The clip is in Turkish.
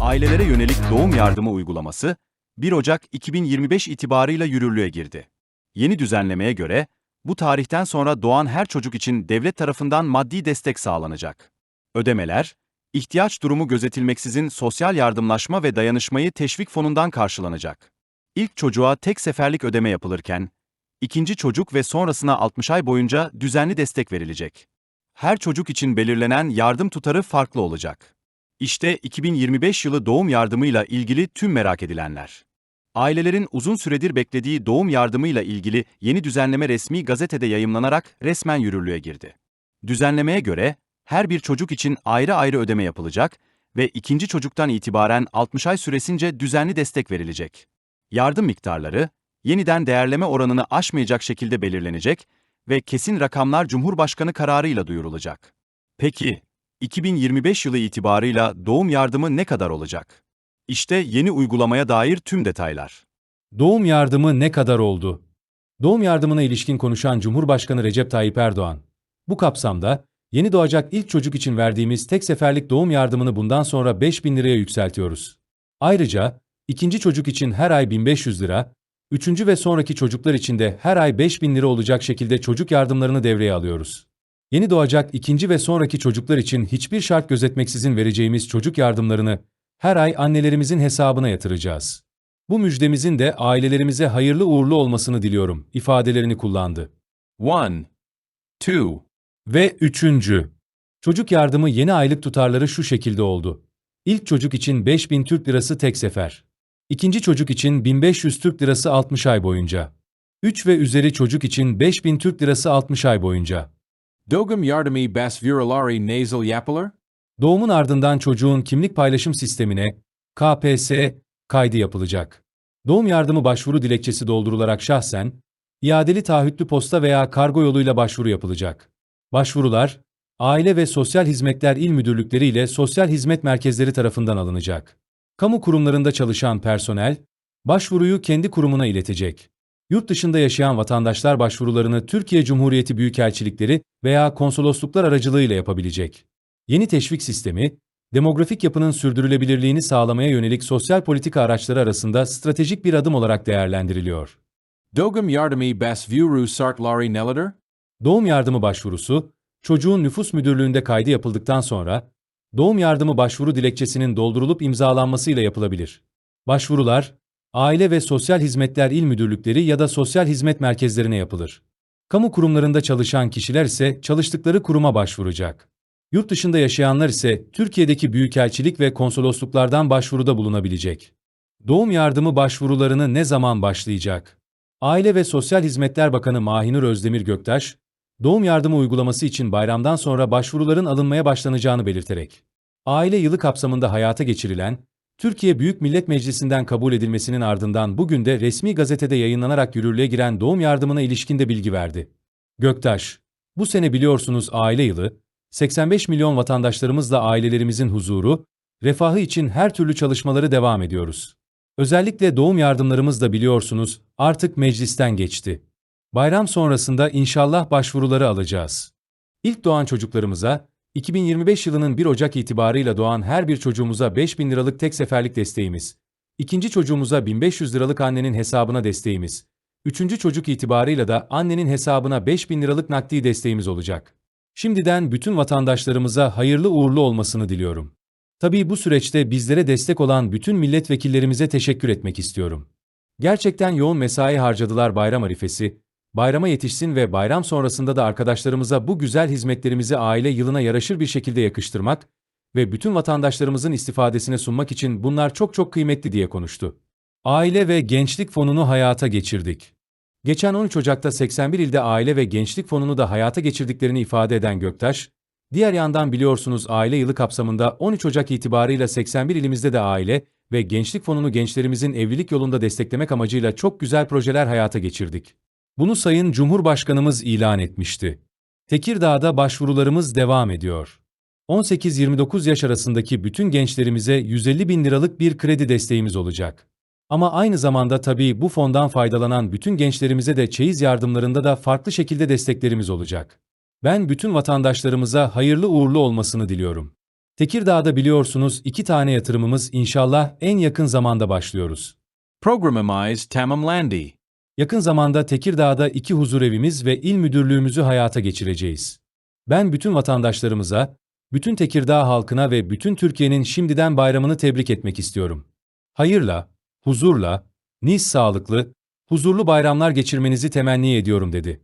Ailelere yönelik doğum yardımı uygulaması 1 Ocak 2025 itibarıyla yürürlüğe girdi. Yeni düzenlemeye göre bu tarihten sonra doğan her çocuk için devlet tarafından maddi destek sağlanacak. Ödemeler, ihtiyaç durumu gözetilmeksizin sosyal yardımlaşma ve dayanışmayı teşvik fonundan karşılanacak. İlk çocuğa tek seferlik ödeme yapılırken, ikinci çocuk ve sonrasına 60 ay boyunca düzenli destek verilecek. Her çocuk için belirlenen yardım tutarı farklı olacak. İşte 2025 yılı doğum yardımıyla ilgili tüm merak edilenler. Ailelerin uzun süredir beklediği doğum yardımıyla ilgili yeni düzenleme resmi gazetede yayımlanarak resmen yürürlüğe girdi. Düzenlemeye göre her bir çocuk için ayrı ayrı ödeme yapılacak ve ikinci çocuktan itibaren 60 ay süresince düzenli destek verilecek. Yardım miktarları yeniden değerleme oranını aşmayacak şekilde belirlenecek ve kesin rakamlar Cumhurbaşkanı kararıyla duyurulacak. Peki, 2025 yılı itibarıyla doğum yardımı ne kadar olacak? İşte yeni uygulamaya dair tüm detaylar. Doğum yardımı ne kadar oldu? Doğum yardımına ilişkin konuşan Cumhurbaşkanı Recep Tayyip Erdoğan, bu kapsamda yeni doğacak ilk çocuk için verdiğimiz tek seferlik doğum yardımını bundan sonra 5000 liraya yükseltiyoruz. Ayrıca ikinci çocuk için her ay 1500 lira, üçüncü ve sonraki çocuklar için de her ay 5000 lira olacak şekilde çocuk yardımlarını devreye alıyoruz. Yeni doğacak ikinci ve sonraki çocuklar için hiçbir şart gözetmeksizin vereceğimiz çocuk yardımlarını her ay annelerimizin hesabına yatıracağız. Bu müjdemizin de ailelerimize hayırlı uğurlu olmasını diliyorum ifadelerini kullandı. 1. 2. Ve üçüncü. Çocuk yardımı yeni aylık tutarları şu şekilde oldu. İlk çocuk için 5000 Türk Lirası tek sefer. İkinci çocuk için 1500 Türk Lirası 60 ay boyunca. 3 ve üzeri çocuk için 5000 Türk Lirası 60 ay boyunca. Dogum yardımı basvurulari nasal yapılır? Doğumun ardından çocuğun kimlik paylaşım sistemine, KPS, kaydı yapılacak. Doğum yardımı başvuru dilekçesi doldurularak şahsen, iadeli taahhütlü posta veya kargo yoluyla başvuru yapılacak. Başvurular, Aile ve Sosyal Hizmetler İl Müdürlükleri ile Sosyal Hizmet Merkezleri tarafından alınacak. Kamu kurumlarında çalışan personel, başvuruyu kendi kurumuna iletecek. Yurt dışında yaşayan vatandaşlar başvurularını Türkiye Cumhuriyeti Büyükelçilikleri veya konsolosluklar aracılığıyla yapabilecek. Yeni teşvik sistemi, demografik yapının sürdürülebilirliğini sağlamaya yönelik sosyal politika araçları arasında stratejik bir adım olarak değerlendiriliyor. Dogum yardımı basvuru sartları neler? Doğum yardımı başvurusu, çocuğun nüfus müdürlüğünde kaydı yapıldıktan sonra, doğum yardımı başvuru dilekçesinin doldurulup imzalanmasıyla yapılabilir. Başvurular, Aile ve Sosyal Hizmetler İl Müdürlükleri ya da sosyal hizmet merkezlerine yapılır. Kamu kurumlarında çalışan kişiler ise çalıştıkları kuruma başvuracak. Yurt dışında yaşayanlar ise Türkiye'deki büyükelçilik ve konsolosluklardan başvuruda bulunabilecek. Doğum yardımı başvurularını ne zaman başlayacak? Aile ve Sosyal Hizmetler Bakanı Mahinur Özdemir Göktaş, doğum yardımı uygulaması için bayramdan sonra başvuruların alınmaya başlanacağını belirterek, aile yılı kapsamında hayata geçirilen, Türkiye Büyük Millet Meclisi'nden kabul edilmesinin ardından bugün de resmi gazetede yayınlanarak yürürlüğe giren doğum yardımına ilişkin de bilgi verdi. Göktaş, bu sene biliyorsunuz aile yılı, 85 milyon vatandaşlarımızla ailelerimizin huzuru, refahı için her türlü çalışmaları devam ediyoruz. Özellikle doğum yardımlarımız da biliyorsunuz artık meclisten geçti. Bayram sonrasında inşallah başvuruları alacağız. İlk doğan çocuklarımıza 2025 yılının 1 Ocak itibarıyla doğan her bir çocuğumuza 5000 liralık tek seferlik desteğimiz, ikinci çocuğumuza 1500 liralık annenin hesabına desteğimiz, üçüncü çocuk itibarıyla da annenin hesabına 5000 liralık nakdi desteğimiz olacak. Şimdiden bütün vatandaşlarımıza hayırlı uğurlu olmasını diliyorum. Tabii bu süreçte bizlere destek olan bütün milletvekillerimize teşekkür etmek istiyorum. Gerçekten yoğun mesai harcadılar bayram arifesi, bayrama yetişsin ve bayram sonrasında da arkadaşlarımıza bu güzel hizmetlerimizi aile yılına yaraşır bir şekilde yakıştırmak ve bütün vatandaşlarımızın istifadesine sunmak için bunlar çok çok kıymetli diye konuştu. Aile ve Gençlik Fonu'nu hayata geçirdik. Geçen 13 Ocak'ta 81 ilde aile ve gençlik fonunu da hayata geçirdiklerini ifade eden Göktaş, diğer yandan biliyorsunuz aile yılı kapsamında 13 Ocak itibarıyla 81 ilimizde de aile ve gençlik fonunu gençlerimizin evlilik yolunda desteklemek amacıyla çok güzel projeler hayata geçirdik. Bunu Sayın Cumhurbaşkanımız ilan etmişti. Tekirdağ'da başvurularımız devam ediyor. 18-29 yaş arasındaki bütün gençlerimize 150 bin liralık bir kredi desteğimiz olacak. Ama aynı zamanda tabii bu fondan faydalanan bütün gençlerimize de çeyiz yardımlarında da farklı şekilde desteklerimiz olacak. Ben bütün vatandaşlarımıza hayırlı uğurlu olmasını diliyorum. Tekirdağ'da biliyorsunuz iki tane yatırımımız inşallah en yakın zamanda başlıyoruz. Programamize Tamamlandi. Yakın zamanda Tekirdağ'da iki huzurevimiz ve il müdürlüğümüzü hayata geçireceğiz. Ben bütün vatandaşlarımıza, bütün Tekirdağ halkına ve bütün Türkiye'nin şimdiden bayramını tebrik etmek istiyorum. Hayırla, huzurla, nice sağlıklı, huzurlu bayramlar geçirmenizi temenni ediyorum dedi.